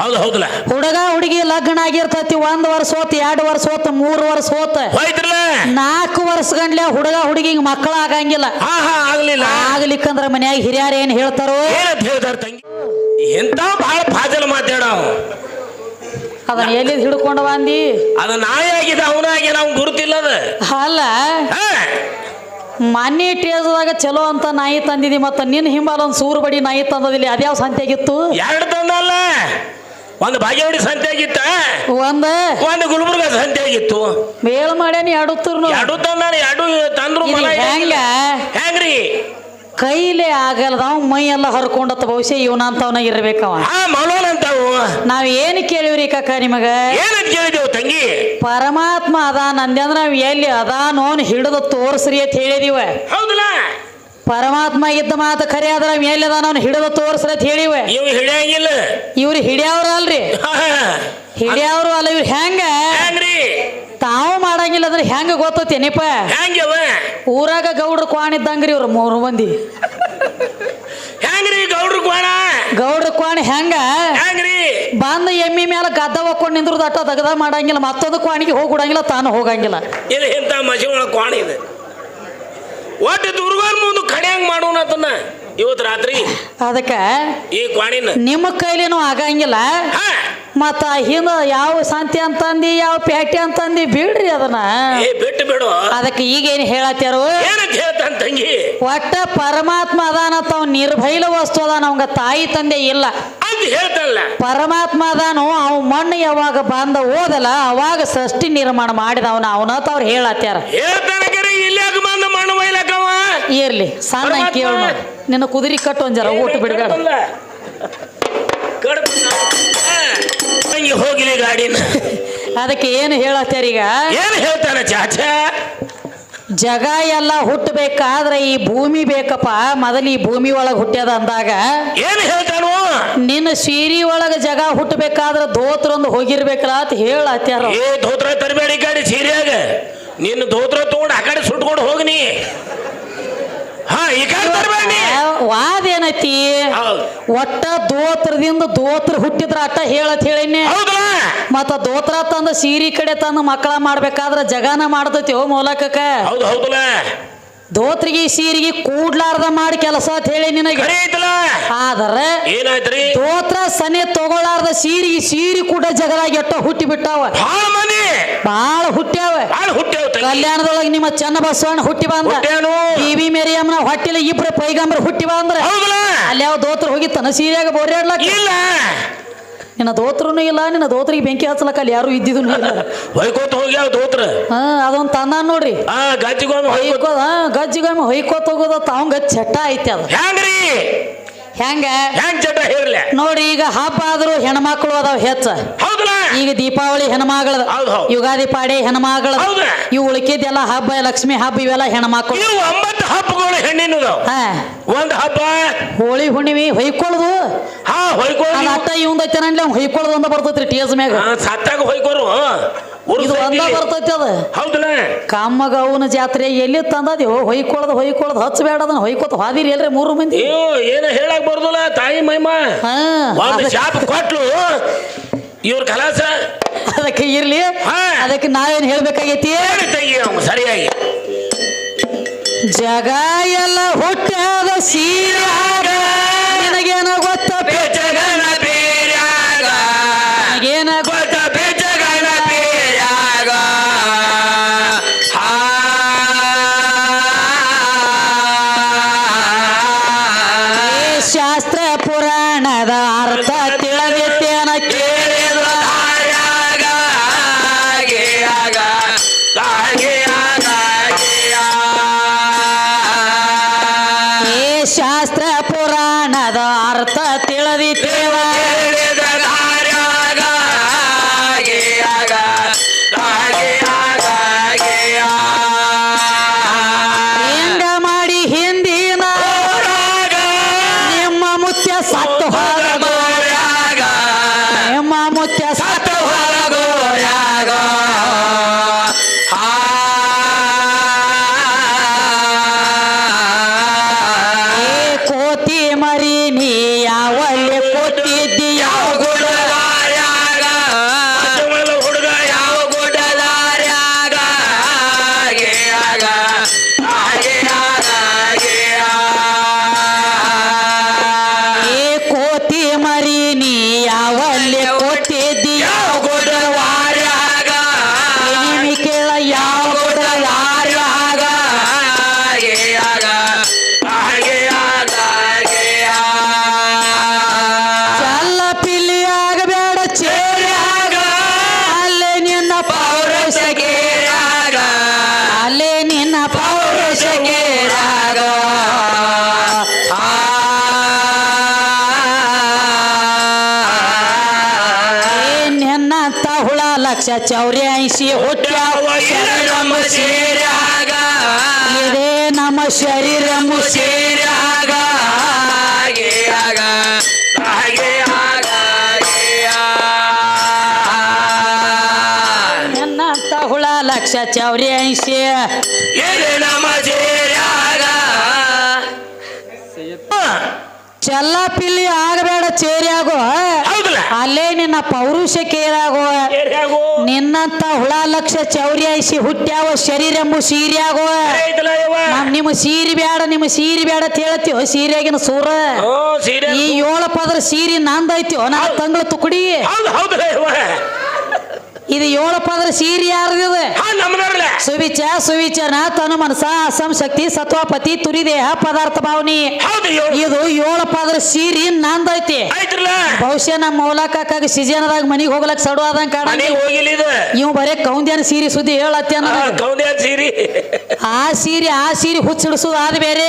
ಹೌದು ಹೌದಲ್ಲ ಹುಡುಗ ಹುಡುಗಿ ಲಗ್ನ ಆಗಿರ್ತೈತಿ ಒಂದ್ ವರ್ಷ ಹೋತ್ ಎರಡು ವರ್ಷ ಹೋತ್ ಮೂರ್ ವರ್ಷ ಹೋತ್. ಹೋಯ್ತ್ರಲ್ಲ ನಾಲ್ಕು ವರ್ಷ ಗಂಡ್ಲೆ ಹುಡುಗ ಹುಡುಗಿಗೆ ಮಕ್ಕಳ ಆಗಂಗಿಲ್ಲ. ಹಾ ಹಾ ಆಗ್ಲಿಲ್ಲ. ಆಗ್ಲಿಕ್ಕಂದ್ರ ಮನ್ಯಾಗ ಹಿರಿಯರ್ ಏನ್ ಹೇಳ್ತಾರೋ? ಏನಂತ ಹೇಳ್ತಾರ ತಂಗಿ? ಎಂತ ಬಹಳ ಫಾಜಲ್ ಮಾತಾಡವ ಅದನ್ನ ಎಲ್ಲಿ ಹಿಡ್ಕೊಂಡ ಬಂದಿ? ಅದು ನಾಯಿ ಆಗಿದೆ ಅವನಾಗಿದೆ ಅವ್ನು ಗುರುತಿಲ್ಲ ಅದ ಅಲ್ಲ. ಹಾ ಮೊನ್ನೆ ಟೇಜದಾಗ ಚಲೋ ಅಂತ ನಾಯಿ ತಂದಿದಿ ಮತ್ತ ನಿನ್ನ ಹಿಂಬಾಲ ಒಂದು ಸೂರು ಬಡಿ ನಾಯಿ ತಂದದಿಲ್ಲ. ಅದ್ಯಾವ ಸಂತೆಗಿತ್ತು? ಎರಡು ತಂದಲ್ಲ. ಒಂದು ಬಾಗೇವಾಡಿ ಸಂತೆ ಆಗಿತ್ತ ಒಂದ? ಒಂದು ಗುಲ್ಬರ್ಗ ಸಂತೆ ಆಗಿತ್ತು ಮೇಲ್ ಮಾಡ್ಯಾನಿ ಎರಡು ತಂದಾನ ಎರಡು ತಂದ್ರು ಇದು ಮನ ಹೆಂಗ? ಹೆಂಗ್ರಿ? ಕೈಲೇ ಆಗಲ್ದವ್ ಮೈ ಎಲ್ಲ ಹರ್ಕೊಂಡತ್ತ ಬಹುಶಃ ಇವನಂತವನ ಇರ್ಬೇಕವ. ಆ ನಾವ್ ಏನ್ ಕೇಳಿವ್ರಿ ಕಾಕ ನಿಮಗ? ಏನಂತ ಕೇಳಿದೆವು ತಂಗಿ? ಪರಮಾತ್ಮ ಅದಾನ ಅಂದ್ರ ನಾವ್ ಎಲ್ಲಿ ಅದಾನೋನ್ ಹಿಡಿದು ತೋರ್ಸ್ರಿ ಅಂತ ಹೇಳಿದಿವ. ಹೌದಲ್ಲ? ಪರಮಾತ್ಮ ಇದ್ದ ಮಾತು ಖರೆ ಆದ್ರ ನಾವ್ ಎಲ್ಲಿ ಅವ್ನ ಹಿಡಿದು ತೋರ್ಸ್ರಿ ಅಂತ ಹೇಳಿವ. ಇವ್ ಹಿಡಿಯಂಗಿಲ್ಲ. ಇವ್ರು ಹಿಡಿಯವ್ರ ಅಲ್ರಿ. ಹಿಡಿಯವ್ರು ಅಲ್ಲ ಇವ್ರು ಹೆಂಗ? ಮಾಡಂಗಿಲ್ಲ ಅಂದ್ರೆ ಹೆಂಗ ಗೊತ್ತೇನಿಪ್ಪ ಹೆಂಗವ ಊರಾಗ ಗೌಡ್ರ ಕ್ವಾಣ ಇದ್ದಂಗ್ರಿ ಇವ್ರು ಮೂರು ಮಂದಿ. ಹೆಂಗ್ರಿ ಗೌಡ್ರ ಕ್ವಾಣ? ಗೌಡ್ರ ಕ್ವಾಣ ಹೆಂಗ? ಹೆಂಗ್ರಿ? ಬಂದ ಎಮ್ಮಿ ಮೇಲೆ ಗದ್ದ ಒಕ್ಕೊಂಡು ನಿಂದ್ರು ದಟ್ಟ ದಗದ ಮಾಡಂಗಿಲ್ಲ ಮತ್ತೊಂದು ಕ್ವಾಣಿಗೆ ಹೋಗ್ಬಿಡಂಗಿಲ್ಲ ತಾನು ಹೋಗಂಗಿಲ್ಲ. ಇದು ಇಂಥ ಮಸಿ ಒಳಗೆ ಕ್ವಾಣ ಇದೆ. ಒಟ್ಟು ದುರ್ಗಾರ್ ಮುಂದೆ ಕಡಿಯಂಗ್ ಮಾಡೋಣ ಅದನ್ನ. ಇವತ್ತು ರಾತ್ರಿ ಅದಕ್ಕ ಈ ಕ್ವಾಣಿನ ನಿಮ್ಮ ಕೈಲೇನು ಆಗಂಗಿಲ್ಲ. ಮತ್ತ ಹಿಂದ ಯಾವ ಸಂತಿ ಅಂತಂದಿ ಯಾವ ಪ್ಯಾಟಿ ಅಂತಂದಿ ಬಿಡ್ರಿ ಅದನ್ನ. ಏ ಬಿಟ್ಟು ಬಿಡು. ಅದಕ್ಕೆ ಈಗೇನು ಹೇಳತ್ತಾರು ಏನಂತ ಹೇಳ್ತಾನ ತಂಗಿ? ಒಟ್ಟ ಪರಮಾತ್ಮ ಅದಾನ ತಾವ್ ನಿರ್ಭೈಲ ವಸ್ತು ಅದಾನ ಅವಂಗ ತಾಯಿ ತಂದೆ ಇಲ್ಲ. ಅಂತ ಹೇಳ್ತಾನಲ್ಲ. ಪರಮಾತ್ಮ ಅದಾನು ಅವ್ ಮಣ್ಣು ಯಾವಾಗ ಬಂದ ಓದಲ್ಲ ಅವಾಗ ಸೃಷ್ಟಿ ನಿರ್ಮಾಣ ಮಾಡಿದ ಅವನ ಅವನ ಅವ್ರು ಹೇಳತ್ತಾರ ಹೇಳ್ತಾನೆ ಕರೆ ಮಣ್ಣು ಇರ್ಲಿ ಸಣ್ಣ. ಕೇಳು ನಿನ್ನ ಕುದುರೆ ಕಟ್ಟು ಒಂದ್ ಜರ ಊಟ ಬಿಡ್ಬೇಡ. ಹೋಗಿಲಿ ಗಾಡಿನ. ಅದಕ್ಕೆ ಏನು ಹೇಳತ್ಯಾರ ಈಗ? ಏನು ಹೇಳ್ತಾರೆ ಚಾಚಾ? ಜಗ ಎಲ್ಲ ಹುಟ್ಟಬೇಕಾದ್ರೆ ಈ ಭೂಮಿ ಬೇಕಪ್ಪ. ಮೊದಲು ಈ ಭೂಮಿ ಒಳಗೆ ಹುಟ್ಟ್ಯದ ಅಂದಾಗ ಏನು ಹೇಳ್ತಾನು? ನಿನ್ನ ಸೀರಿ ಒಳಗೆ ಜಗ ಹುಟ್ಟಬೇಕಾದ್ರೆ ದೋತ್ರೊಂದು ಹೋಗಿರ್ಬೇಕಲ್ಲ ಅಂತ ಹೇಳತ್ಯಾರ ಏ ಧೋತ್ರ ತರಬೇಡಿ ಗಾಡಿ ಸೀರೆಯಾಗ. ನಿನ್ನ ಧೋತ್ರ ತಗೊಂಡು ಆ ಕಡೆ ಸುಟ್ಕೊಂಡು ಹೋಗ್ನಿ ಹಾ ಈ ಕಡೆ ತರಬೇಡಿ ವಾದ ಏನೈತಿ? ಒಟ್ಟ ದೋತ್ರದಿಂದ ದೋತ್ರ ಹುಟ್ಟಿದ್ರ ಅಟ್ಟ ಹೇಳತ್ ಹೇಳಿನಿ ಮತ್ತ ದೋತ್ರ ತಂದ ಸೀರಿ ಕಡೆ ತಂದ ಮಕ್ಕಳ ಮಾಡ್ಬೇಕಾದ್ರ ಜಗಾನ ಮಾಡ್ತೈತಿ ಓ ಹೌದು ಹೌದಲ್ಲ ದೋತ್ರಿಗೆ ಸೀರಿಗೆ ಕೂಡ್ಲಾರ್ದ ಮಾಡಿ ಕೆಲಸ ಅಂತ ಹೇಳಿ ನಿನಗೆ. ಆದ್ರೆ ಏನಾಯ್ತ್ರಿ? ದೋತ್ರ ಸನೆ ತಗೊಳಾರ್ದ ಸೀರಿಗೆ ಸೀರಿ ಕೂಡ ಜಗದಾಗ ಎಟ್ಟ ಹುಟ್ಟಿ ಬಿಟ್ಟಾವ. ಬಾಳ ಹುಟ್ಟ್ಯಾವ. ಕಲ್ಯಾಣದೊಳಗೆ ನಿಮ್ಮ ಚೆನ್ನ ಬಸವಣ್ಣ ಹುಟ್ಟಿ ಬಂದ. ಟಿ ವಿ ಮೇರಿಯಮ್ಮನ ಹೊಟ್ಟಿಲ ಇಬ್ರು ಪೈಗಂಬ್ರ ಹುಟ್ಟಿ ಬಂದ್ರ. ಅಲ್ಲಿ ಯಾವ ದೋತ್ರ ತನ್ನ ಸೀರೆಯಾಗ ಬೋರ್ಯಾಡ್ಲಕ್ಕ ಇಲ್ಲ. ನಿನ್ನ ದೋತ್ರನು ಇಲ್ಲ ನಿನ್ನ ದೋತ್ರಿಗೆ ಬೆಂಕಿ ಹಚ್ಚಲಕ್ಕ ಅಲ್ಲಿ ಯಾರು ಇದ್ದಿದ್ದು ಇಲ್ಲ. ಹೊಯ್ಕೋತ ಹೋಗ್ಯಾವ ದೋತ್ರ? ಹಾ ಅದೊಂದು ತಂದ ನೋಡ್ರಿ. ಆ ಗಜ್ಜಿಗೊಮ್ಮೆ ಹೊಯ್ಕೋತ ಹೊಯ್ಕೋ ಹಾ ಗಜ್ಜಿಗೊಮ್ಮೆ ಹೊಯ್ಕೋತ ಹೋಗೋದ ತಾವ್ ತಾವಂಗ ಚಟ್ಟ ಐತಿ ಅದು. ಹೆಂಗ್ರಿ ಹೆಂಗ? ಹೆಂಗ್ ಚಟ ಹೇರ್ಲೆ? ನೋಡಿ ಈಗ ಹಬ್ಬ ಆದ್ರೂ ಹೆಣ್ಮಕ್ಳು ಅದಾವ ಹೆಚ್ಚ. ಹೌದಲ್ಲ ಈಗ ದೀಪಾವಳಿ ಹೆಣ್ಮಗಳದ ಹೌದ್ ಹೌದ್. ಯುಗಾದಿ ಪಾಡಿ ಹೆಣ್ಮಗಳದ ಹೌದು. ಇವು ಉಳಿಕಿದ್ದೆಲ್ಲ ಹಬ್ಬ ಲಕ್ಷ್ಮಿ ಹಬ್ಬ ಇವೆಲ್ಲ ಹೆಣ್ಮಕ್ಳು. ಇವು ಒಂಬತ್ತು ಹಬ್ಬಗಳು ಹೆಣ್ಣಿನದು. ಹಾ. ಒಂದ್ ಹಬ್ಬ. ಹೋಳಿ ಹುಣ್ಣಿಮೆ ಹೊಯ್ಕೊಳ್ಳೋದು ಹಾ ಹೊಯ್ಕೊಳ್ಳಿ ಅದ ಅಟ್ಟ ಇವಂದ ನಂಡ್ಲಿ ಅವ್ನು ಹೊಯ್ಕೊಳ್ಳೋದು ಅಂತ ಬರ್ತೈತ್ರಿ ಟೇಸ್ ಮ್ಯಾಗ. ಸತ್ತಾಗ ಹೊಯ್ಕೋರು. ಇದು ಒಂದ ಬರ್ತೈತಿ ಅದ. ಹೌದಲ್ಲ? ಕಮ್ಮಗವನ ಜಾತ್ರೆ ಎಲ್ಲಿ ತಂದದಿ? ಹೊಯ್ಕೊಳ್ಳೋದು ಹೊಯ್ಕೊಳ್ಳೋದು ಹಚ್ಚಬೇಡ ಅದನ್ನ. ಹೊಯ್ಕೊತ ಹಾದಿರಿ ಎಲ್ರಿ ಮೂರು ಮಂದಿ. ಅಯ್ಯೋ ಏನ ಹೇಳಕ್ ಬರ್ದಲ್ಲ ತಾಯಿ ಮೈಮ. ಒಂದು ಶಾಪ್ ಕೊಟ್ಲು. ಇವ್ರ ಕಲಾಸ. ಅದಕ್ಕೆ ಇರ್ಲಿ. ಅದಕ್ಕೆ ನಾವೇನ್ ಹೇಳ್ಬೇಕಾಗೈತಿ? ಸರಿಯಾಗಿ. ಜಗ ಎಲ್ಲ ಹುಟ್ಟಾದ ಸೀರಾಗ ನಿನಗೇನ ಗೊತ್ತ? ಲಕ್ಷ ಚೌರ್ಯಾಯಿಸಿ ಹುಟ್ಟ್ಯಾವ ನಮ್ಮ ಸೀರ್ಯಾಗ ಇದೇ ನಮ್ಮ ಶರೀರ ಸೇರಾಗ ಹುಳ ಲಕ್ಷ ಇದು ನಮ್ಮ ಸೀರ್ಯಾಗ ಚಲ್ಲಪಿಲ್ಲಿ ಆಗಬೇಡ ಚೇರಿಯಾಗೋ. ಅಲ್ಲೇ ನಿನ್ನ ಪೌರುಷ ಕೇರಾಗೋ ನಿನ್ನಂತ ಹುಳ ಲಕ್ಷ ಚೌರ್ಯಾಯಿಸಿ ಹುಟ್ಟ್ಯಾವ ಶರೀರ ಎಂಬು ಸೀರಿಯಾಗೋ ನಮ್ ನಿಮ್ಮ ಸೀರಿ ಬೇಡ ನಿಮ್ಮ ಸೀರಿ ಬೇಡ ಅಂತ ಸೀರಿಯಾಗಿನ ಸೀರೆಗಿನ ಸೂರ ಈ ಏಳು ಪದರ ಸೀರಿ ನಂದೈತಿಯೋ ನಾ ತಂಗಳ ತುಕಡಿ. ಇದು ಏಳು ಪದರ ಸೀರೆ ಯಾರ್ದಿದೆ ಸುವಿಚ ಸುವಿಚನ ತನು ಮನಸ ಅಸಂ ಶಕ್ತಿ ಸತ್ವಪತಿ ತುರಿದೇಹ ಪದಾರ್ಥ ಭಾವನಿ. ಇದು ಏಳು ಪದರ ಸೀರಿ ನಂದೈತಿ ಐತಿ. ಬಹುಶಃ ನಮ್ಮ ಮೌಲಕ್ಕಾಗ ಸಿಜನದಾಗ ಮನಿಗೆ ಹೋಗ್ಲಕ್ ಸಡು ಆದಂಗ ಕಾಣ ಇವ್ ಬರೇ ಕೌಂದ್ಯಾನ ಸೀರಿ ಸುದ್ದಿ ಹೇಳತ್ತೆ ಸೀರಿ. ಆ ಸೀರಿ ಆ ಸೀರೆ ಹುಚ್ಚಿಡಿಸೋದು ಅದು ಬೇರೆ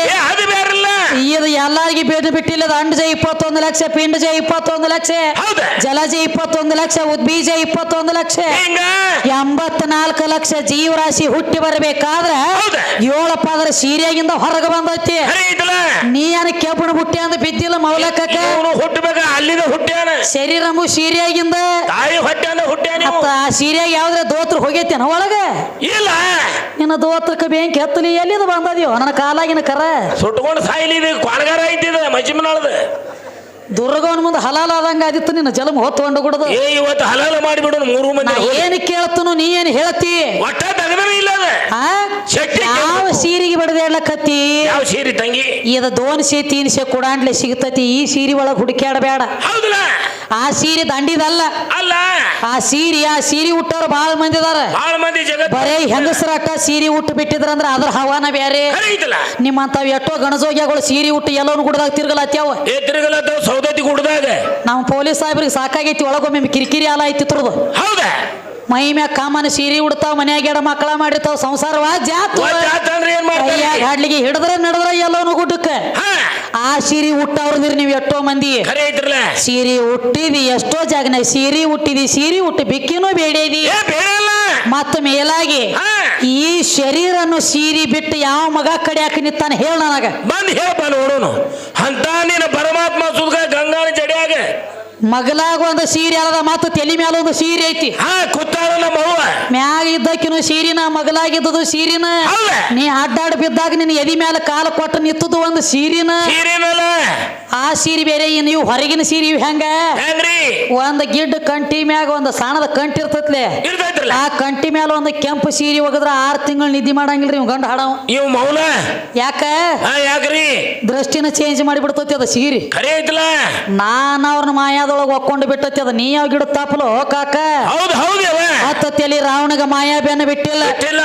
ಇದು ಎಲ್ಲಾರಿಗೆ ಬೇಡ ಬಿಟ್ಟಿಲ್ಲ ಅಂಡ್ ಅಂಡಜ ಇಪ್ಪತ್ತೊಂದು ಲಕ್ಷ ಪಿಂಡ ಪಿಂಡಜ ಇಪ್ಪತ್ತೊಂದು ಲಕ್ಷ. ಜಲ ಜಲಜ ಇಪ್ಪತ್ತೊಂದು ಲಕ್ಷ ಉದ್ಬೀಜ ಇಪ್ಪತ್ತೊಂದು ಲಕ್ಷ. ಎಂಬತ್ ಎಂಬತ್ನಾಲ್ಕು ಲಕ್ಷ ಜೀವರಾಶಿ ಹುಟ್ಟಿ ಬರಬೇಕಾದ್ರೆ ಏಳಪ್ಪ ಆದ್ರೆ ಪದರ ಸೀರೆಗಿಂದ ಹೊರಗೆ ಬಂದೈತಿ. ನೀ ಏನ ಕೆಬ್ಬಣ ಹುಟ್ಟಿ ಅಂತ ಬಿದ್ದಿಲ್ಲ ಮೌಲಕ ಹುಟ್ಟಬೇಕ ಅಲ್ಲಿಂದ ಹುಟ್ಟ್ಯಾನ. ಶರೀರಮು ಸೀರೆಯಾಗಿಂದ. ತಾಯಿ ಹೊಟ್ಟ್ಯಾನ ಹುಟ್ಟ್ಯಾನ ಇವ. ಮತ್ತ ಆ ಸೀರೆಯಾಗ ಯಾವ್ದ್ರ ದೋತ್ರ ಹೋಗೈತೇನ ಒಳಗ? ಇಲ್ಲ. ನಿನ್ನ ದೋತ್ರಕ್ಕೆ ಬೆಂಕಿ ಹತ್ತಲಿ ಎಲ್ಲಿದ ಬಂದದ್ಯೋ? ನನ್ನ ಕಾಲಾಗಿನ ಕರ. ಸುಟ್ಕೊಂಡು ಸಾಯಿಲಿ ಕೊಳಗಾರ ಐತಿದ ಮಜ್ಜಿಮನಾಳದ. ದುರ್ಗವನ ಮುಂದೆ ಹಲಾಲ ಆದಂಗ ಆದಿತ್ತು ನಿನ್ನ ಜಲಮ ಹೊತ್ತು ಗುಡದು ಏ ಇವತ್ತು ಹಲಾಲ ಮಾಡಿಬಿಡು ಮೂರು ಮಂದಿ ಏನು ಕೇಳ್ತನು ನೀ ಏನು ಹೇಳ್ತಿ? ಒಟ್ಟ ಇಲ್ಲ ಆ? ಶಕ್ತಿ ಬಡದೆ ಕತ್ತಿ. ಯಾವ ಸೀರಿ ತಂಗಿ? ಇದ ದೋನ್ಸೆ ತೀನ್ಸೆ ಕುಡಾಂಡ್ಲೆ ಸಿಗ್ತತಿ. ಈ ಸೀರೆ ಒಳಗೆ ಹುಡುಕ್ಯಾಡಬೇಡ ಹೌದಲ್ಲ? ಆ ಸೀರೆ ದಂಡಿದಲ್ಲ. ಅಲ್ಲ? ಆ ಸೀರೆ ಆ ಸೀರೆ ಹುಟ್ಟೋರು ಬಾಳ ಮಂದಿ ಅದಾರ. ಬಾಳ ಮಂದಿ ಜಗತ್ ಬರೇ ಹೆಂಗಸರ ಅಟ್ಟ ಸೀರೆ ಹುಟ್ಟು ಬಿಟ್ಟಿದ್ರಂದ್ರ ಅದ್ರ ಹವಾನ ಬೇರೆ ನಿಮ್ಮ ಐತಲ್ಲ? ನಿಮ್ಮಂತಾವ್ ಎಷ್ಟೋ ಗಣಜೋಗ್ಯಗಳು ಸೀರೆ ಹುಟ್ಟು ಎಲ್ಲವನ್ನೂ ಗುಡ್ದಾಗ ತಿರ್ಗಲತ್ಯಾವ. ಏ ತಿರುಗಲತ್ತ ಸೌದತ್ತಿ ಗುಡ್ದಾಗ? ನಮ್ಮ ಪೊಲೀಸ್ ಸಾಹೇಬ್ರಿಗೆ ಸಾಕಾಗೈತಿ ಒಳಗೊಮ್ಮೆ ಕಿರಿಕಿರಿ ಆಲ ಐತಿ ತುರ್ದು ಹೌದಾ? ಮೈ ಮ್ಯಾಗ ಕಾಮನ ಸೀರೆ ಉಡ್ತಾವ ಮನ್ಯಾಗ ಎಡ ಮಕ್ಕಳ ಮಾಡಿರ್ತಾವ ಸಂಸಾರವ ಜಾತು. ಹಾಡ್ಲಿಗೆ ಹಿಡಿದ್ರೆ ನಡೆದ್ರೆ ಎಲ್ಲವನು ಗುಡ್ಡಕ್ಕೆ. ಆ ಸೀರೆ ಹುಟ್ಟವ್ರದಿರಿ ನೀವು ಎಷ್ಟೋ ಮಂದಿ. ಸೀರಿ ಹುಟ್ಟಿದಿ ಎಷ್ಟೋ ಜಾಗನ ಸೀರೆ ಹುಟ್ಟಿದಿ ಸೀರೆ ಹುಟ್ಟಿ ಬಿಕ್ಕಿನೂ ಬೇಡೇದಿ. ಮತ್ತ ಮೇಲಾಗಿ ಈ ಶರೀರನ್ನು ಸೀರಿ ಬಿಟ್ಟು ಯಾವ ಮಗ ಕಡೆ ಹಾಕಿ ನಿಂತಾನೆ ಹೇಳ ನನಗ. ಬಂದ್ ಹೇಳ ನೋಡೋನು. ಅಂತ ನೀನು ಪರಮಾತ್ಮ ಸುದ್ಗ ಗಂಗಾನ ಜಡಿಯಾಗ. ಮಗಲಾಗ ಒಂದು ಸೀರೆ ಅಲ್ಲದ ಮತ್ತ ತಲೆ ಮ್ಯಾಲ ಒಂದು ಸೀರೆ ಐತಿ. ಹಾ ಕುತ್ತಾಳ ನಮ್ಮ ಅವ್ವ. ಮ್ಯಾಗ ಇದ್ದಕ್ಕಿನ ಸೀರಿನ ಮಗಲಾಗಿದ್ದದು ಸೀರಿನ. ನೀ ಅಡ್ಡಾಡ್ ಬಿದ್ದಾಗ ನಿನ್ನ ಎದಿ ಮ್ಯಾಲ ಕಾಲ ಕೊಟ್ಟು ನಿತ್ತದು ಒಂದು ಸೀರಿನ. ಆ ಸೀರೆ ಬೇರೆ ನೀವು ಹೊರಗಿನ ಸೀರೆ ಹೆಂಗ? ಒಂದು ಗಿಡ್ಡ ಕಂಟಿ ಮ್ಯಾಗ ಒಂದು ಸಣ್ಣದ ಕಂಟಿ ಇರ್ತೈತ್ಲೆ. ಆ ಕಂಟಿ ಮ್ಯಾಲ ಒಂದು ಕೆಂಪು ಸೀರೆ ಹೋಗದ್ರ ಆರು ತಿಂಗಳು ನಿದ್ದಿ ಮಾಡಂಗಿಲ್ರಿ ಇವ್ ಗಂಡ ಹಾಡವ್. ಇವ್ ಮೌನ? ಯಾಕ? ಯಾಕ್ರಿ? ದೃಷ್ಟಿನ ಚೇಂಜ್ ಮಾಡಿಬಿಡ್ತತಿ ಅದ ಸೀರೆ. ನಾನ್ ಅವ್ರನ್ನ ಮಾಯಾದೊಳಗೆ ಒಕ್ಕೊಂಡು ಬಿಟ್ಟತಿ ಅದ ನೀ ಯಾವ ಗಿಡ ತಾಪಲು ಕಾಕ. ಹೌದು ಹೌದು ತಲಿ ರಾವಣಗ ಮಾಯಾಬೇನ ಬಿಟ್ಟಿಲ್ಲ. ಬಿಟ್ಟಿಲ್ಲ.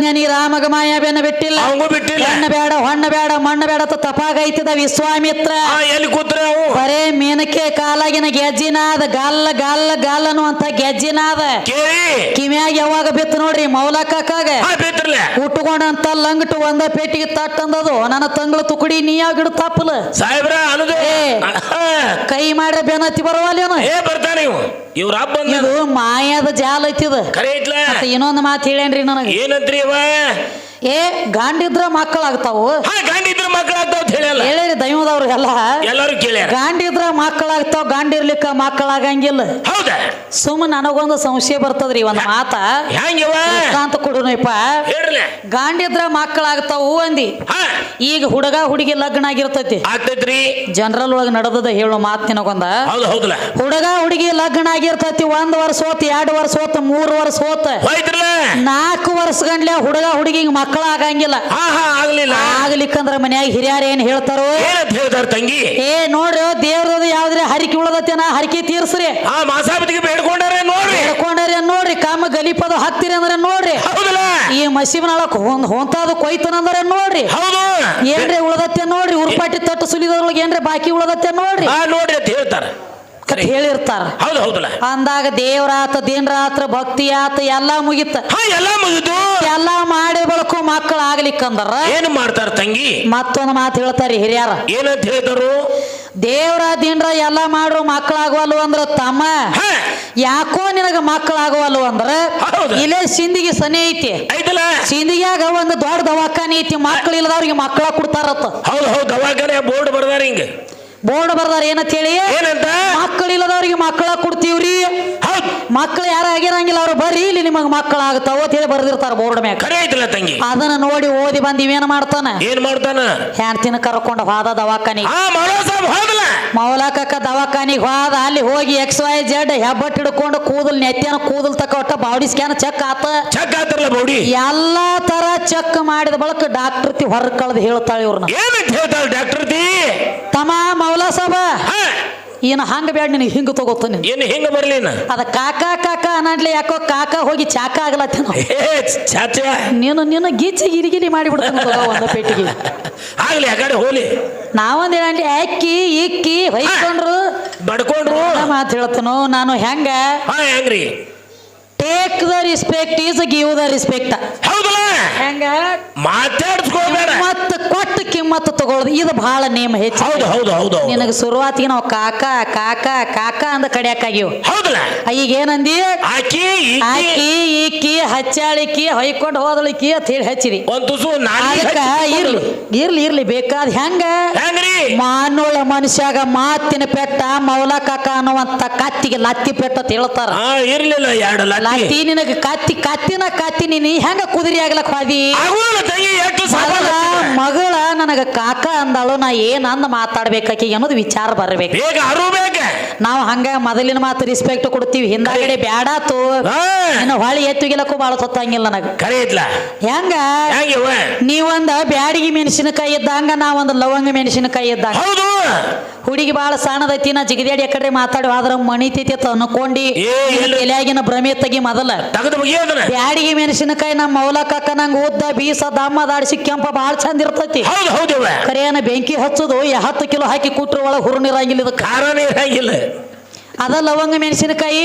ಜ್ಞಾನಿ ರಾಮಗ ಮಾಯಾಬೇನ ಬಿಟ್ಟಿಲ್ಲ. ಬಿಟ್ಟಿಲ್ಲ. ಹೆಣ್ಣ ಬೇಡ ಹೊಣ್ಣ ಬೇಡ ಮಣ್ಣ ಬೇಡ ಅಂತ ತಪಾಗೈತಿದ ವಿಶ್ವಾಮಿತ್ರ. ಎಲ್ಲಿ ಕೂತ್ರ ಬರೇ ಮೀನಕ್ಕೆ ಕಾಲಾಗಿನ ಗೆಜ್ಜಿನಾದ ಗಲ್ಲ ಗಲ್ಲ ಗಲ್ಲನು ಅಂತ ಗೆಜ್ಜಿನಾದ. ಕಿವ್ಯಾಗ ಯಾವಾಗ ಬಿತ್ತು ನೋಡ್ರಿ ಮೌಲಕ್ಕಾಗ ಹಾ ಬಿತ್ರಲ್ಲ ಉಟ್ಕೊಂಡಂತ ಲಂಗಟು ಒಂದ ಪೇಟಿಗೆ ತಟ್ಟಂದದು. ನನ್ನ ತಂಗಳ ತುಕಡಿ ನೀ ಆಗಿಡ ಗಿಡ ತಪ್ಪಲ. ಸಾಹೇಬ್ರ ಅನುದು ಏ. ಕೈ ಮಾಡಿ ಬೆನತಿ ಬರವಲ್ಲೇನು ಏ ಬರ್ತಾನೆ ಇವು. ಇವ್ರ ಹಬ್ಬ ಇದು ಮಾಯದ ಜಾಲ ಐತಿದ ಕರೆ ಐತ್ಲ ಇನ್ನೊಂದು ಮಾತು ಹೇಳೇನ್ರಿ ನನಗೆ? ಏನಂತ್ರಿ ಅವ ಏ ಗಾಂಡಿದ್ರ ಮಕ್ಕಳಾಗ್ತಾವು. ಗಂಡಿದ್ರ ಅಂತ ಹೇಳಲ್ಲ ಹೇಳಿರಿ ದೈವದವ್ರಿಗೆಲ್ಲ. ಎಲ್ಲರೂ ಕೇಳ್ಯಾರ. ಗಾಂಡಿದ್ರ ಮಕ್ಕಳಾಗ್ತಾವ ಗಾಂಡಿರ್ಲಿಕ್ಕ ಮಕ್ಕಳಾಗಂಗಿಲ್ಲ. ಹೌದಾ? ಸುಮ್ಮ ನನಗೊಂದು ಸಂಶಯ ಬರ್ತದ್ರಿ ಒಂದ್ ಮಾತ. ಹೆಂಗಿವ? ಅಂತ ಕೊಡುನಪ್ಪ ಗಾಂಡಿದ್ರ ಮಕ್ಕಳಾಗ್ತಾವ ಅಂದಿ. ಈಗ ಹುಡುಗ ಹುಡುಗಿ ಲಗ್ನ ಆಗಿರ್ತೈತಿ. ಆಗ್ತೈತ್ರಿ. ಜನರಲ್ ಒಳಗ ನಡೆದದ ಹೇಳೋ ಮಾತ್ ನಿನಗೊಂದ. ಹೌದು ಹೌದಲ್ಲ. ಹುಡುಗ ಹುಡುಗಿ ಲಗ್ನ ಆಗಿರ್ತೈತಿ ಒಂದ್ ವರ್ಷ ಹೋತ್ ಎರಡ್ ವರ್ಷ ಹೋತ್ ಮೂರ್ ವರ್ಷ ಹೋತ್. ಹೋಯ್ತ್ರಲ್ಲ. ನಾಲ್ಕು ವರ್ಷ ಗಂಡ್ಲೆ ಹುಡುಗ ಹುಡುಗಿಗೆ ಮಕ್ಕಳ ಆಗಂಗಿಲ್ಲ ಆಗ್ಲಿಲ್ಲ. ಆಗ್ಲಿಕ್ಕಂದ್ರ ಮನ್ಯಾಗ ಹಿರಿಯರ್ ಏನ್ ಹೇಳ್ತಾರೋ? ಏನಂತ ಹೇಳ್ತಾರ ತಂಗಿ? ಏ ನೋಡ್ರಿ ದೇವ್ರದ ಯಾವ್ದ್ರೆ ಹರಿಕೆ ಉಳದತ್ತೇನ? ಹರಿಕೆ ತೀರ್ಸ್ರಿ. ಆ ಮಾಸಾಪತಿಗೆ ಬೇಡ್ಕೊಂಡಾರೆ ನೋಡ್ರಿ. ಹೇಳ್ಕೊಂಡ್ರಿ ನೋಡ್ರಿ ಕಾಮ ಗಲೀಪದ ಹತ್ತಿರಿ ಅಂದ್ರೆ ನೋಡ್ರಿ. ಹೌದಲ್ಲ? ಈ ಮಸೀಬನೊಳಕ್ ಹೊಂದ್ ಹೊಂತಾದ ಕೊಯ್ತನ ಅಂದ್ರೆ ನೋಡ್ರಿ. ಹೌದು. ಏನ್ರಿ ಉಳದತ್ತೆ ನೋಡ್ರಿ ಉರ್ಪಾಟಿ ತಟ್ಟು ಸುಲಿದೊಳಗೆ ಏನ್ರಿ ಬಾಕಿ ಉಳದತ್ತೆ ನೋಡ್ರಿ. ಆ ನೋಡ್ರಿ ಅಂತ ಹೇಳ್ತಾರ. ಅಂತ ಹೇಳಿರ್ತಾರ. ಹೌದು ಹೌದಲ್ಲ. ಅಂದಾಗ ದೇವ್ರಾತ ದಿನರಾತ್ರ ಭಕ್ತಿ ಆತ ಎಲ್ಲಾ ಮುಗಿತ. ಹಾ ಎಲ್ಲ ಮುಗಿದು. ಎಲ್ಲಾ ಮಾಡಿ ಬಳಕು ಮಕ್ಕಳು ಆಗ್ಲಿಕ್ಕಂದ್ರ ಏನು ಮಾಡ್ತಾರ ತಂಗಿ? ಮತ್ತೊಂದು ಮಾತು ಹೇಳ್ತಾರ ಹಿರಿಯರ. ಏನಂತ ಹೇಳಿದರು? ದೇವ್ರ ದಿನ್ರ ಎಲ್ಲಾ ಮಾಡ್ರು ಮಕ್ಕಳಾಗವಲ್ಲು ಅಂದ್ರ ತಮ್ಮ. ಹಾ. ಯಾಕೋ ನಿನಗ ಮಕ್ಕಳಾಗವಲ್ಲು ಅಂದ್ರ? ಹೌದು. ಇಲ್ಲೇ ಸಿಂದಿಗೆ ಸನಿ ಐತಿ. ಐತಲ್ಲ? ಸಿಂದಿಗ್ಯಾಗ ಒಂದು ದೊಡ್ಡ ದವಾಖಾನೆ ಐತಿ. ಮಕ್ಕಳು ಇಲ್ಲದವ್ರಿಗೆ ಮಕ್ಕಳ ಕೊಡ್ತಾರತ್ತ. ಹೌದು ಹೌದು ದವಾಖಾನೆ ಬೋರ್ಡ್ ಬರ್ದಾರ ಹಿಂಗ. ಬೋರ್ಡ್ ಬರ್ದಾರ ಏನಂತ ಹೇಳಿ? ಏನಂತ? ಮಕ್ಕಳು ಇಲ್ಲದವ್ರಿಗೆ ಮಕ್ಕಳ ಕೊಡ್ತೀವ್ರಿ. ಮಕ್ಕಳು ಯಾರು ಆಗಿರಂಗಿಲ್ಲ ಅವ್ರು ಬರೀ ಇಲ್ಲಿ ನಿಮಗ್ ಮಕ್ಕಳಾಗ್ತಾವ ಅಂತ ಹೇಳಿ ಬರ್ದಿರ್ತಾರ ಬೋರ್ಡ್ ಮ್ಯಾಗ. ಖರೆ ಐತಲ್ಲ ತಂಗಿ. ಅದನ್ನ ನೋಡಿ ಓದಿ ಬಂದ್ ಇವೇನ್ ಮಾಡ್ತಾನ? ಏನ್ ಮಾಡ್ತಾನ? ಹೆಣ್ತಿನ ಕರ್ಕೊಂಡು ಹೋದ ದವಾಖಾನಿ ಮೌಲಾಕ ಮಾಡೋ ಸಾಬ್ ಹೋದಲ್ಲ ಮೌಲಕಕ್ಕ ದವಾಖಾನಿಗೆ ಹೋದ ಅಲ್ಲಿ ಹೋಗಿ ಎಕ್ಸ್ ವೈ ಜೆಡ್ ಹೆಬ್ಬಟ್ ಹಿಡ್ಕೊಂಡು ಕೂದಲ್ ನೆತ್ತಿನ ಕೂದಲ್ ತಕ ಒಟ್ಟ ಬಾಡಿ ಸ್ಕ್ಯಾನ್ ಚೆಕ್ ಆತ. ಚೆಕ್ ಆತರಲ್ಲ ಬೌಡಿ ಎಲ್ಲಾ ತರ ಚೆಕ್ ಮಾಡಿದ ಬಳಕ ಡಾಕ್ಟರ್ ತಿ ಹೊರ ಕಳ್ದು ಹೇಳ್ತಾಳೆ ಇವ್ರನ್ನ. ಏನಂತ ಹೇಳ್ತಾಳ ಡಾಕ್ಟರ್ ತಿ? ತಮ್ಮ ಮೌಲಾ ಸಾಬ. ಏನು ಹಂಗ ಬ್ಯಾಡ ನಿನಗೆ ಹಿಂಗ ತಗೋತ ನೀನು ಏನು ಹಿಂಗ ಬರ್ಲಿನ ಅದ ಕಾಕ ಕಾಕ ಅನ್ನಡ್ಲಿ ಯಾಕೋ ಕಾಕ ಹೋಗಿ ಚಾಕ ಆಗ್ಲತ್ತ ಏ ಚಾಚ. ನೀನು ನಿನ್ನ ಗೀಚಿ ಗಿರಿಗಿರಿ ಮಾಡಿಬಿಡ್ತೀನಿ ಒಂದು ಪೇಟಿಗೆ. ಆಗ್ಲಿ ಆ ಕಡೆ ಹೋಲಿ ನಾವೊಂದ್ ಹೇಳಿ ಅಕ್ಕಿ ಇಕ್ಕಿ ಹೊಯ್ಕೊಂಡ್ರು. ಬಡ್ಕೊಂಡ್ರು. ಮಾತು ಹೇಳ್ತನು ನಾನು ಹೆಂಗ? ಹೆಂಗ್ರಿ? Take the respect is give the respect ಹೌದಲ್ಲ? ಹೆಂಗ? ಮಾತಾಡ್ಸ್ಕೋಬೇಡ. ಕಿಮ್ಮತ್ ಕಿಮ್ಮತ್ ತಗೊಳ್ಳೋದು ಇದು ಬಹಳ ನೇಮ ಹೆಚ್ಚು. ಹೌದು ಹೌದು ಹೌದು ಹೌದು. ನಿನಗೆ ಶುರುವಾತಿಗೆ ನಾವು ಕಾಕ ಕಾಕ ಕಾಕ ಅಂದ ಕಡಿಯಾಕಾಗಿವ್ ಹೌದಲ್ಲ? ಈಗ ಏನಂದಿ? ಆಕಿ ಈಕಿ. ಆಕಿ ಈಕಿ ಹಚ್ಚಾಳಿಕಿ ಹೊಯ್ಕೊಂಡು ಹೋದಳಿಕಿ ಅಂತ ಹೇಳಿ ಹಚ್ಚಿರಿ. ಒಂದ್ ತುಸು ನಾಲ್ಕು ಅದಕ್ಕ ಇರ್ಲಿ ಇರ್ಲಿ ಇರ್ಲಿ ಬೇಕಾದ ಹೆಂಗ? ಹೆಂಗ್ರಿ? ಮಾನೋಳ ಮನುಷ್ಯಾಗ ಮಾತಿನ ಪೆಟ್ಟ ಮೌಲ ಕಾಕ ಅನ್ನುವಂತ ಕತ್ತಿಗೆ ಲತ್ತಿ ಪೆಟ್ಟ ಅಂತ ಹೇಳ್ತಾರ. ಹಾ ಇರ್ಲಿಲ್ಲ ಎರಡು ಲತ್ತಿ. ಲತ್ತಿ ನಿನಗ ಕತ್ತಿ ಕತ್ತಿನ ಕತ್ತಿ ನೀನು ಹೆಂಗ ಕುದುರಿ ಆಗ್ಲಕ್ ಹೋದಿ? ಆಗುಲ್ಲ ತಂಗಿ ಎಷ್ಟು ಸಾಲ ಮಗಳ ಮಗಳ ನನಗ ಕಾಕ ಅಂದಾಳು ನಾ ಏನ್ ಅಂದ್ ಮಾತಾಡ್ಬೇಕಾಕಿ ಅನ್ನೋದು ವಿಚಾರ ಬರ್ಬೇಕು. ಬೇಗ ನಾವು ಹಂಗ ಮೊದಲಿನ ಮಾತು ರಿಸ್ಪೆಕ್ಟ್ ಕೊಡ್ತೀವಿ ಹಿಂದಾಗಡೆ ಬ್ಯಾಡಾತು ತೋ. ಇನ್ನು ಹೊಳಿ ಎತ್ತುಗಿಲಕ್ಕೂ ಬಾಳ ಸೊತ್ತಂಗಿಲ್ಲ ನನಗ. ಕರೆ ಇದ್ಲ. ಹೆಂಗ? ನೀ ನೀವೊಂದ ಬ್ಯಾಡಿಗೆ ಮೆಣಸಿನಕಾಯಿ ಇದ್ದಂಗ ನಾ ಒಂದು ಲವಂಗ ಮೆಣಸಿನಕಾಯಿ ಇದ್ದಂಗ. ಹೌದು. ಹುಡುಗಿ ಬಾಳ ಸಣ್ಣದೈತಿ ನಾ ಜಿಗಿದಾಡಿ ಕಡೆ ಮಾತಾಡಿ ಆದ್ರ ಮಣಿತೈತಿ ಅಂತ ಅನ್ಕೊಂಡಿ ಏ, ಇಲ್ಲ. ಎಲೆಯಾಗಿನ ಭ್ರಮೆ ತೆಗಿ ಮೊದಲ. ತಗದು ಬ್ಯಾಡಿಗೆ ಮೆಣಸಿನಕಾಯಿ ನಮ್ಮ ಮೌಲಕ್ಕ ನಂಗೆ ಉದ್ದ ಬೀಸ ದಮ್ಮ ದಾಡಿಸಿ ಕೆಂಪ ಬಾಳ ಚಂದ ಇರ್ತೈತಿ. ಹೌದು ಹೌದವ ಕರಿಯಾನ ಬೆಂಕಿ ಹಚ್ಚೋದು ಹತ್ತು ಕಿಲೋ ಹಾಕಿ ಕೂತ್ರ ಒಳಗೆ ಹುರುನಿರಂಗಿಲ್ಲ ಇದು ಖಾರ ನೀರಾಗಿಲ್ಲ. ಅದ ಲವಂಗ ಮೆಣಸಿನಕಾಯಿ?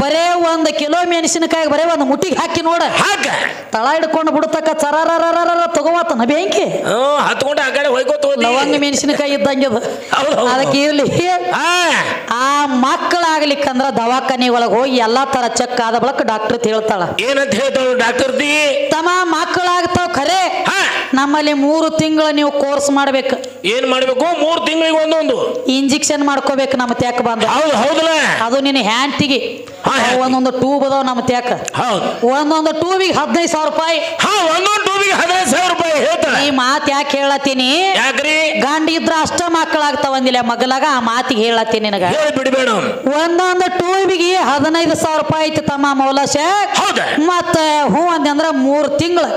ಬರೇ ಒಂದ್ ಕಿಲೋ ಮೆಣಸಿನಕಾಯಿ ಬರೇ ಒಂದು ಮುಟ್ಟಿಗೆ ಹಾಕಿ ನೋಡ. ಹಾಕ ತಳ ಹಿಡ್ಕೊಂಡು ಬಿಡ್ತಕ್ಕ ಚರಾರ ತಗೋತನ ಬೆಂಕಿ ಹತ್ಕೊಂಡು ಆ ಕಡೆ ಹೋಯ್ಕೋತ ಲವಂಗ ಮೆಣಸಿನಕಾಯಿ ಇದ್ದಂಗೆ. ಅದಕ್ಕೆ ಇರ್ಲಿ ಆ ಮಕ್ಕಳಾಗ್ಲಿಕ್ಕಂದ್ರ ದವಾಖಾನೆ ಒಳಗೆ ಹೋಗಿ ಎಲ್ಲಾ ತರ ಚೆಕ್ ಆದ ಬಳಕ ಡಾಕ್ಟರ್ ಹೇಳ್ತಾಳ ಏನಂತ ಹೇಳ್ತಾಳ ಡಾಕ್ಟರ್ ತಮ್ಮ ಮಕ್ಕಳಾಗ್ತಾವ ಖರೆ ನಮ್ಮಲ್ಲಿ ಮೂರು ತಿಂಗಳು ನೀವು ಕೋರ್ಸ್ ಮಾಡ್ಬೇಕು. ಏನ್ ಮಾಡ್ಬೇಕು? ಮೂರು ತಿಂಗಳಿಗೆ ಒಂದೊಂದು. ಇಂಜೆಕ್ಷನ್ ಮಾಡ್ಕೋಬೇಕು ನಮ್ಮ ತ್ಯಾಕ ಬಂದು. ಹೌದು ಹೌದಲ್ಲ? ಅದು ನಿನ್ನ ಹ್ಯಾಂಡ್ತಿಗೆ. ತಿಗಿ ಹ್ಯಾಂಡ್. ಒಂದೊಂದು ಟ್ಯೂಬ್ ಅದಾವ ನಮ್ಮ ತ್ಯಾಕ. ಹೌದು. ಒಂದೊಂದು ಟ್ಯೂಬಿಗೆ ಹದಿನೈದು ಸಾವಿರ ರೂಪಾಯಿ. ಹಾ ಒಂದೊಂದು ಟೂಬಿಗೆ ಹದಿನೈದು ಸಾವಿರ ರೂಪಾಯಿ ಈ ಮಾತು ಯಾಕೆ ಹೇಳತ್ತೀನಿ? ಯಾಕ್ರಿ? ಗಂಡ ಇದ್ರ ಅಷ್ಟ ಮಕ್ಕಳಾಗ್ತಾವ ಅಂದಿಲ್ಲ ಮಗಲಾಗ ಆ ಮಾತಿಗೆ ಹೇಳತ್ತೀನಿ ನಿನಗ. ಬಿಡಬೇಡ ಒಂದೊಂದು ಟ್ಯೂಬಿಗೆ ಹದಿನೈದು ಸಾವಿರ ರೂಪಾಯಿ ಐತಿ ತಮ್ಮ ಮೌಲಾಶ. ಮತ್ತೆ ಹ್ಞೂ ಅಂದ್ರ ಮೂರು ತಿಂಗಳು.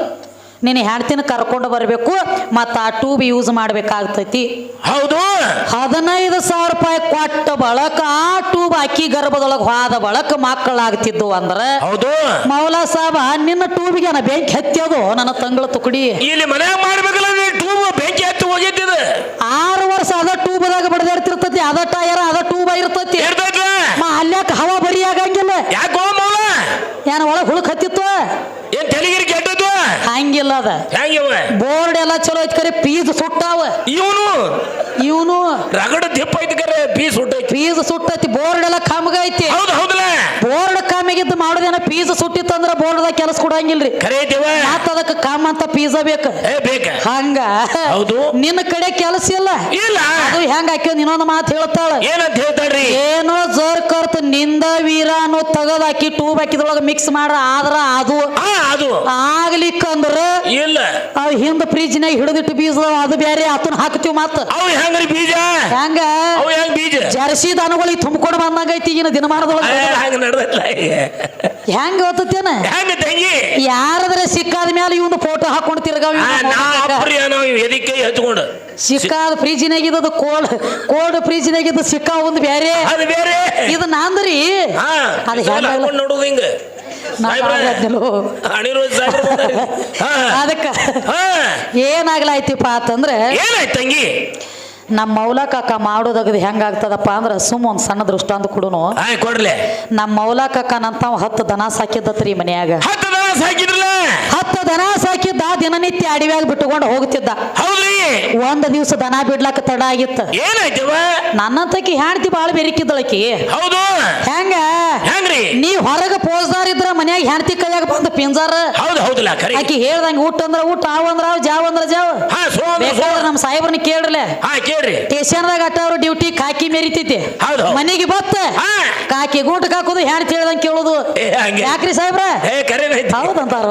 ನಿನ್ನ ಹೆಣ್ತಿನ ಕರ್ಕೊಂಡು ಬರಬೇಕು ಮತ್ತು ಆ ಟ್ಯೂಬ್ ಯೂಸ್ ಮಾಡ್ಬೇಕಾಗ್ತೈತಿ. ಹೌದು. ಹದಿನೈದು ಸಾವಿರ ರೂಪಾಯಿ ಕೊಟ್ಟ ಬಳಕ ಆ ಟ್ಯೂಬ್ ಅಕ್ಕಿ ಗರ್ಭದೊಳಗೆ ಹೋದ ಬಳಕ ಮಕ್ಕಳಾಗ್ತಿದ್ದು ಅಂದ್ರ ಹೌದು. ಮೌಲಾ ಸಾಬ ನಿನ್ನ ಟ್ಯೂಬಿಗೆ ನಾ ಬೆಂಕಿ ಹತ್ತಿಯೋದು ನನ್ನ ತಂಗಳ ತುಕಡಿ. ಇಲ್ಲಿ ಮನೆ ಮಾಡ್ಬೇಕಲ್ಲ ಟೂಬ್ ಬೆಂಕಿ ಹತ್ತಿ ಹೋಗಿದ್ದಿದೆ. ಆರು ವರ್ಷ ಅದ ಟ್ಯೂಬ್ದಾಗ ಬಡದಿರ್ತಿರ್ತತಿ ಅದ ಟೈರ್ ಅದ ಟ್ಯೂಬ್ ಇರ್ತೈತಿ ಇರ್ತೈತ ಮ ಅಲ್ಯಾಕ ಹವಾ ಬರಿ ಆಗಂಗಿಲ್ಲ ಯಾಕೋ ಮೌಲ ಏನ್ ಒಳಗ್ ಹುಳುಕ್ ಹತ್ತಿತ್ತು ಏನ್ ತಲೆಗಿರಿ ಕೆಟ್ಟದ್ದು ಹಂಗಿಲ್ಲ ಅದ. ಹೆಂಗಿವ ಬೋರ್ಡ್ ಎಲ್ಲ ಚಲೋ ಐತಿ ಕರೆ ಪೀಸ್ ಸುಟ್ಟಾವ ಇವನು? ಇವನು. ರಗಡ ದಿಪ್ಪ ಐತಿ ಕರೆ ಪೀಸ್ ಸುಟ್ಟ ಪೀಸ್ ಸುಟ್ಟೈತಿ ಬೋರ್ಡ್ ಎಲ್ಲ ಕಾಮಗ ಐತಿ. ಹೌದು ಹೌದಲ್ಲ ಬೋರ್ಡ್ ಕಮ್ಮಿಗಿದ್ದು ಮಾಡೋದೇನ ಪೀಸ್ ಬೋರ್ಡ್ ಬೋರ್ಡ್ದಾಗ ಕೆಲಸ ಕೊಡಂಗಿಲ್ರಿ. ಕರೆ ಐತಿವ ಮತ್ತ ಅದಕ್ಕೆ ಕಾಮ ಅಂತ ಪೀಸ ಬೇಕು. ಏ ಬೇಕ. ಹಂಗ. ಹೌದು. ನಿನ್ನ ಕಡೆ ಕೆಲಸ ಇಲ್ಲ. ಇಲ್ಲ. ಅದು ಹೆಂಗ ಹಾಕ್ಯೋ ಇನ್ನೊಂದು ಮಾತು ಹೇಳ್ತಾಳ. ಏನಂತ ಹೇಳ್ತಾಳ್ರಿ? ಏನೋ ಜೋರ್ ಕರ್ತ ನಿಂದ ವೀರ ತಗದ್ ಹಾಕಿ ಟ್ಯೂಬ್ ಹಾಕಿದ್ರೊಳಗ ಮಿಕ್ಸ್ ಮಾಡ್ರ ಆದ್ರ ಅದು ಆ ಅದು. ಆಗ್ಲಿಕ್ಕಂದ್ರ ಇಲ್ಲ. ಅವ್ ಹಿಂದ ಫ್ರಿಜ್ನಾಗ ಹಿಡಿದಿಟ್ಟು ಬೀಜ ಅದು ಬೇರೆ ಅತನ್ ಹಾಕ್ತಿವ್ ಮತ್ತ ಅವು ಹೆಂಗ್ರಿ ಬೀಜ? ಹೆಂಗ? ಅವು ಹೆಂಗ್ ಬೀಜ? ಜರ್ಸಿ ದನಗಳಿಗೆ ತುಂಬಿಕೊಂಡು ಬಂದಂಗ ಐತಿ ಈಗಿನ ದಿನಮಾನದೊಳಗ. ಹೆಂಗ್ ಹಂಗ ಹೆಂಗ್ ಗೊತ್ತೇನ ಹೆಂಗ ತಂಗಿ? ಯಾರದ್ರ ಸಿಕ್ಕಾದ ಮೇಲೆ ಇವನು ಫೋಟೋ ಹಾಕೊಂಡು ತಿರ್ಗಾವ ಎದಿಕ್ಕೆ ಹಚ್ಕೊಂಡು. ಸಿಕ್ಕಾದ ಫ್ರಿಜ್ನಾಗ ಇದ್ದದು ಕೋಲ್ಡ್ ಕೋಲ್ಡ್ ಫ್ರಿಜ್ನಾಗ ನಾಗಿದ್ದು ಸಿಕ್ಕಾ ಒಂದು ಬೇರೆ ಅದು ಬೇರೆ ಇದು ನಾಂದ್ರಿ ಅದು? ಹಾಕೊಂಡ್ ನೋಡುದು ಹಿಂಗ. ಅದಕ್ಕ ಏನಾಗ್ಲಾಯ್ತಿಪ್ಪ ಅಂತಂದ್ರೆ ಏನಾಯ್ತು ತಂಗಿ? ನಮ್ಮ ಮೌಲ ಕಾಕ ಮಾಡೋದಗದು ಹೆಂಗಾಗ್ತದಪ್ಪ ಅಂದ್ರೆ ಸುಮ್ ಒಂದು ಸಣ್ಣ ದೃಷ್ಟಾಂತ ಕೊಡುನು. ಕೊಡ್ಲೆ. ನಮ್ಮ ಮೌಲ ಕಾಕನಂತಾವ್ ಹತ್ತು ದನ ಸಾಕಿದ್ದತ್ರಿ ಮನ್ಯಾಗ. ದನ ಸಾಕಿದ್ರಲ್ಲ ಹತ್ತು ದನ ಸಾಕಿದ್ದ ದಿನನಿತ್ಯ ಅಡವ್ಯಾಗ ಬಿಟ್ಟುಕೊಂಡು ಹೋಗ್ತಿದ್ದ. ಹೌದ್ರಿ? ಒಂದ್ ದಿವಸ ದನ ಬಿಡ್ಲಾಕ ತಡ ಆಗಿತ್ತ. ಏನಾಯ್ತವ? ನನ್ನಂತಕಿ ಹೆಂಡತಿ ಬಾಳ ಬೆರಿಕಿದ್ದಳಕಿ. ಹೌದು. ಹೆಂಗ? ನೀವ್ ಹೊರಗ ಪೋಜಾರ್ ಇದ್ರ ಮನ್ಯಾಗ ಹೆಂಡತಿ ಕೈಯಾಗ ಬಂದ ಪಿಂಜಾರ. ಹೌದು ಹೌದಲ್ಲ ಖರೆ. ಆಕಿ ಹೇಳ್ದಂಗ ಊಟ ಅಂದ್ರ ಊಟ ಆವ್ ಅಂದ್ರ ಆವ್ ಜಾವ್ ಅಂದ್ರ ಜಾವ್. ಹಾ ಸೋ ಬೇಕಾದ್ರೆ ನಮ್ಮ ಸಾಹೇಬ್ರನ್ನ ಕೇಳ್ರಲೆ. ಹಾ ಕೇಳ್ರಿ. ಸ್ಟೇಷನ್ದಾಗ ಅಟ್ಟ ಅವ್ರ ಡ್ಯೂಟಿ ಕಾಕಿ ಮೆರಿತೈತಿ. ಹೌದು. ಮನೆಗೆ ಬತ್ತ. ಹಾ. ಕಾಕಿ ಗೂಟ ಹಾಕೋದು ಹೆಂಡತಿ ಹೇಳ್ದಂಗ ಕೇಳೋದು. ಏ, ಹಂಗೆ. ಯಾಕ್ರಿ ಸಾಹೇಬ್ರ? ಏ ಕರೆ ಐತಿ ಹೌದಂತಾರ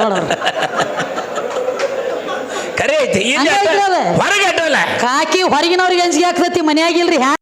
ಕರೆ ಐತಿ. ಹೊರಗೆ ಅಡ್ಡಲ್ಲ ಕಾಕಿ ಹೊರಗಿನವ್ರಿಗೆ ಅಂಜಿಗೆ ಆಗ್ತೈತಿ ಮನೆಯಾಗಿಲ್ರಿ ಹ್ಯಾ